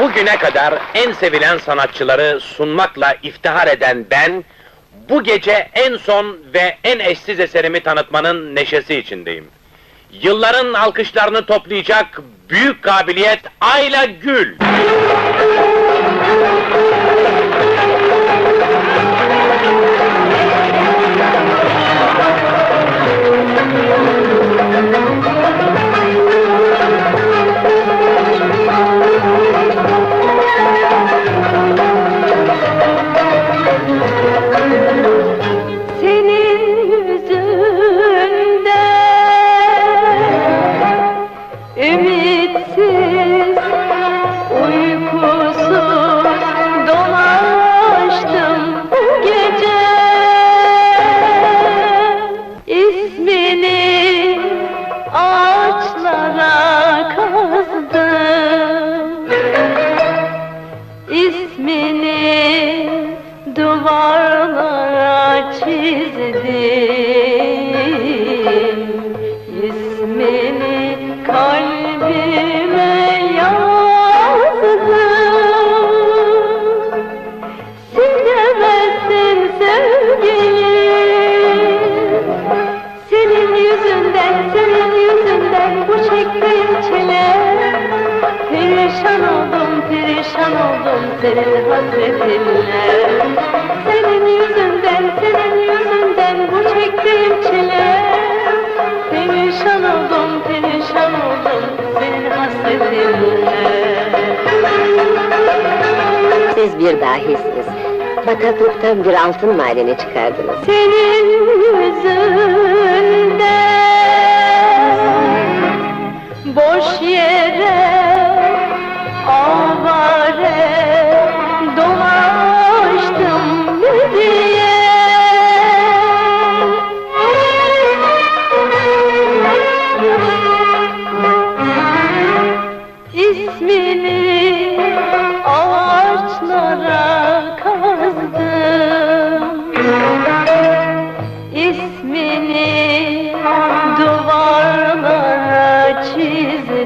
Bugüne kadar en sevilen sanatçıları sunmakla iftihar eden ben, bu gece en son ve en eşsiz eserimi tanıtmanın neşesi içindeyim. Yılların alkışlarını toplayacak büyük kabiliyet Ayla Gül. Perişan oldum, senin hasretinle. Senin yüzünden, senin bir dahisiniz. Bataklıktan bir altın madeni çıkardınız. Senin yüzünden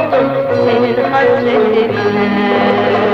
oldum senin hasretine